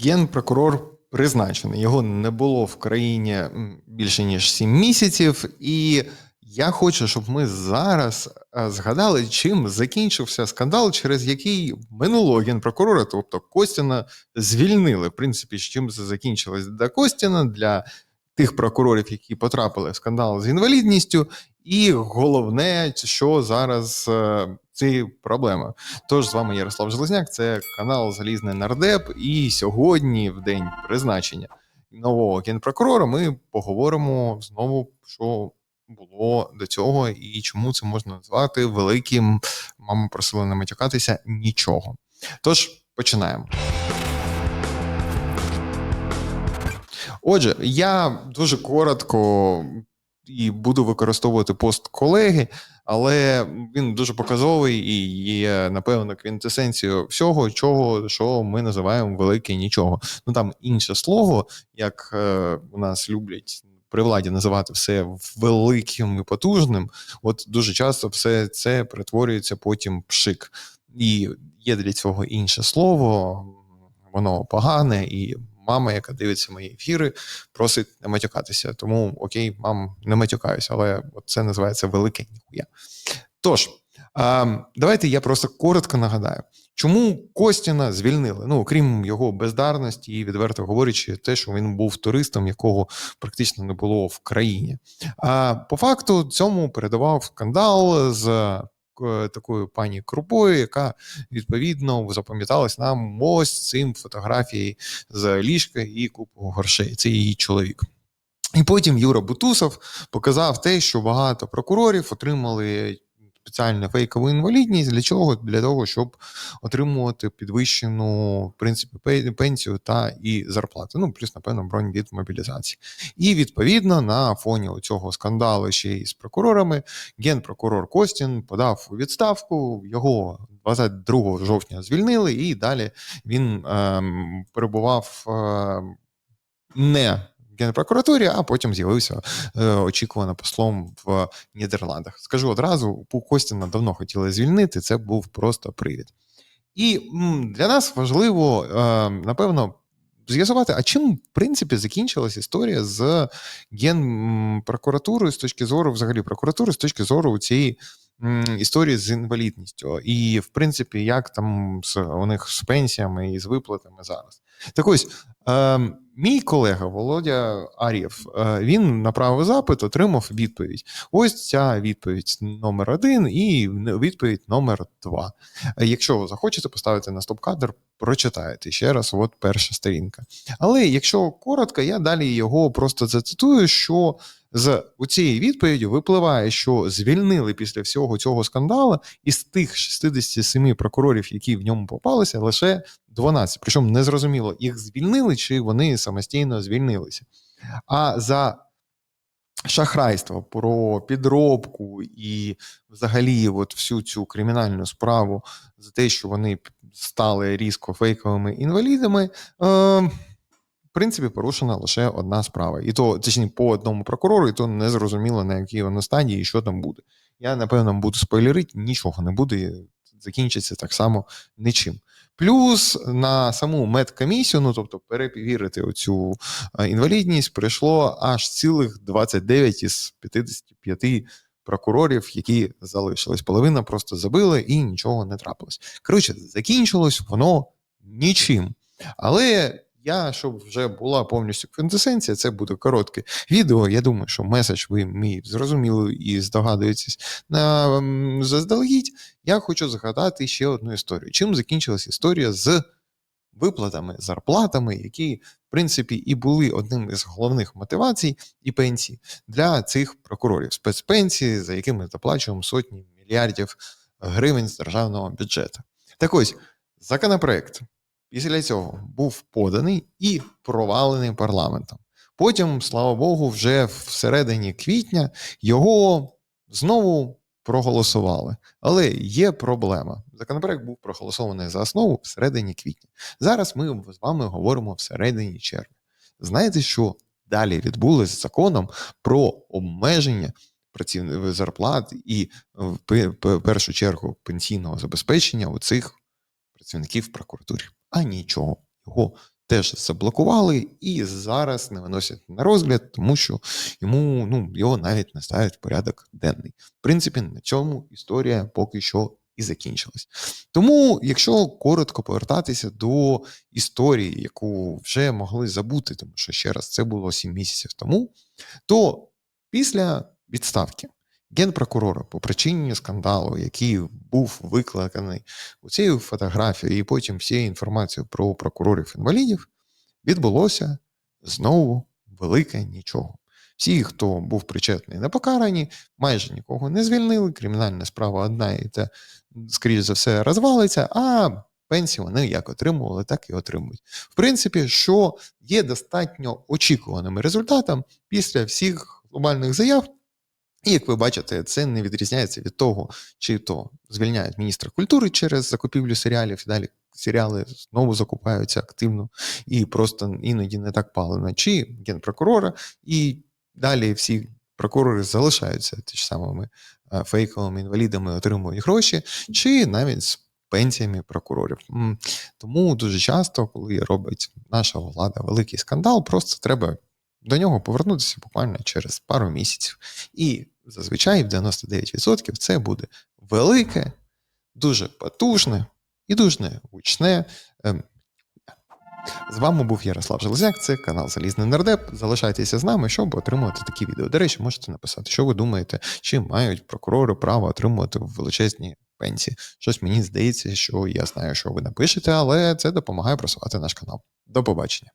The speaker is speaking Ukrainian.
Генпрокурор призначений. Його не було в країні більше ніж 7 місяців, і я хочу, щоб ми зараз е, згадали, чим закінчився скандал, через який минулого генпрокурора, тобто Костіна, звільнили. В принципі, з чим це закінчилось для Костіна, для тих прокурорів, які потрапили в скандал з інвалідністю, і головне, що зараз е, ці проблеми. Тож з вами Ярослав Железняк, це канал Залізний Нардеп. І сьогодні, в день призначення нового генпрокурора, ми поговоримо знову, що було до цього, і чому це можна назвати великим. Мама просила не матюкатися нічого. Тож починаємо. Отже, я дуже коротко і буду використовувати пост колеги, але він дуже показовий і є, напевно, квінтесенцією всього, чого, що ми називаємо велике нічого. Ну там інше слово, як е, у нас люблять. При владі називати все великим і потужним, от дуже часто все це перетворюється потім пшик. І є для цього інше слово, воно погане, і мама, яка дивиться мої ефіри, просить не матюкатися. Тому окей, мам, не матюкаюся, але це називається велике ніхуя. Тож, давайте я просто коротко нагадаю, чому Костіна звільнили. Ну, окрім його бездарності і відверто говорячи, те, що він був туристом, якого практично не було в країні. А по факту цьому передавав скандал з такою пані Крупою, яка відповідно запам'яталась нам ось цим фотографії з ліжка і купу грошей. Це її чоловік. І потім Юра Бутусов показав те, що багато прокурорів отримали спеціальну фейкову інвалідність. Для чого? Для того, щоб отримувати підвищену в принципі пенсію та і зарплату. Ну, плюс, напевно, бронь від мобілізації. І відповідно на фоні цього скандалу ще й з прокурорами генпрокурор Костін подав у відставку. Його 22 жовтня звільнили, і далі він ем, перебував е, не Генпрокуратурі, а потім з'явився е, очікувано послом в Нідерландах. Скажу одразу, Костіна давно хотіли звільнити, це був просто привід. І для нас важливо, е, напевно, з'ясувати, а чим, в принципі, закінчилась історія з генпрокуратурою з точки зору, взагалі, прокуратури, з точки зору цієї історії з інвалідністю. І, в принципі, як там з, у них з пенсіями і з виплатами зараз. Так ось, е, мій колега Володя Ар'єв, е, він направив запит, отримав відповідь. Ось ця відповідь номер один і відповідь номер два. Е, Якщо ви захочете поставити на стоп-кадр, прочитаєте ще раз, от перша сторінка. Але якщо коротко, я далі його просто зацитую, що з у цієї відповіді випливає, що звільнили після всього цього скандалу із тих 67 прокурорів, які в ньому попалися, лише 12. Причому незрозуміло, їх звільнили чи вони самостійно звільнилися. А за шахрайство, про підробку і взагалі от всю цю кримінальну справу за те, що вони стали різко фейковими інвалідами. Е- в принципі, порушена лише одна справа. І то, точніше, по одному прокурору, і то не зрозуміло, на якій воно стадії і що там буде. Я, напевно, буду спойлерити, нічого не буде, закінчиться так само нічим. Плюс на саму медкомісію, ну тобто перепівірити оцю е, інвалідність, прийшло аж цілих 29 із 55 прокурорів, які залишились. Половина просто забили і нічого не трапилось. Коротше, закінчилось воно нічим. Але я, щоб вже була повністю квінтесенція, це буде коротке відео. Я думаю, що меседж ви мій зрозуміли і здогадуєтесь на заздалегідь. Я хочу згадати ще одну історію. Чим закінчилась історія з виплатами, зарплатами, які, в принципі, і були одним із головних мотивацій і пенсій для цих прокурорів, спецпенсії, за якими доплачуємо сотні мільярдів гривень з державного бюджету. Так ось, законопроект після цього був поданий і провалений парламентом. Потім, слава Богу, вже всередині квітня його знову проголосували. Але є проблема. Законопроект був проголосований за основу всередині квітня. Зараз ми з вами говоримо всередині червня. Знаєте, що далі відбулося з законом про обмеження працівних зарплат і в пе- пе- першу чергу пенсійного забезпечення у цих працівників в прокуратурі? А нічого. Його теж заблокували і зараз не виносять на розгляд, тому що йому ну його навіть не ставлять в порядок денний. В принципі, на цьому історія поки що і закінчилась. Тому, якщо коротко повертатися до історії, яку вже могли забути, тому що ще раз це було 7 місяців тому, то після відставки генпрокурора по причині скандалу, який був викликаний у цією фотографією, і потім всією інформацією про прокурорів-інвалідів, відбулося знову велике нічого. Всі, хто був причетний, не покарані, майже нікого не звільнили. Кримінальна справа одна і те, скоріш за все, розвалиться, а пенсії вони як отримували, так і отримують. В принципі, що є достатньо очікуваним результатом після всіх глобальних заяв. І як ви бачите, це не відрізняється від того, чи то звільняють міністра культури через закупівлю серіалів, і далі серіали знову закупаються активно і просто іноді не так палено, чи генпрокурора, і далі всі прокурори залишаються ті ж самими е, фейковими інвалідами, отримують гроші, чи навіть з пенсіями прокурорів. Тому дуже часто, коли робить наша влада великий скандал, просто треба до нього повернутися буквально через пару місяців. І зазвичай в 99% це буде велике, дуже потужне і дуже гучне. ем, З вами був Ярослав Железняк, це канал Залізний Нардеп. Залишайтеся з нами, щоб отримувати такі відео. До речі, можете написати, що ви думаєте, чи мають прокурори право отримувати величезні пенсії. Щось мені здається, що я знаю, що ви напишете, але це допомагає просувати наш канал. До побачення.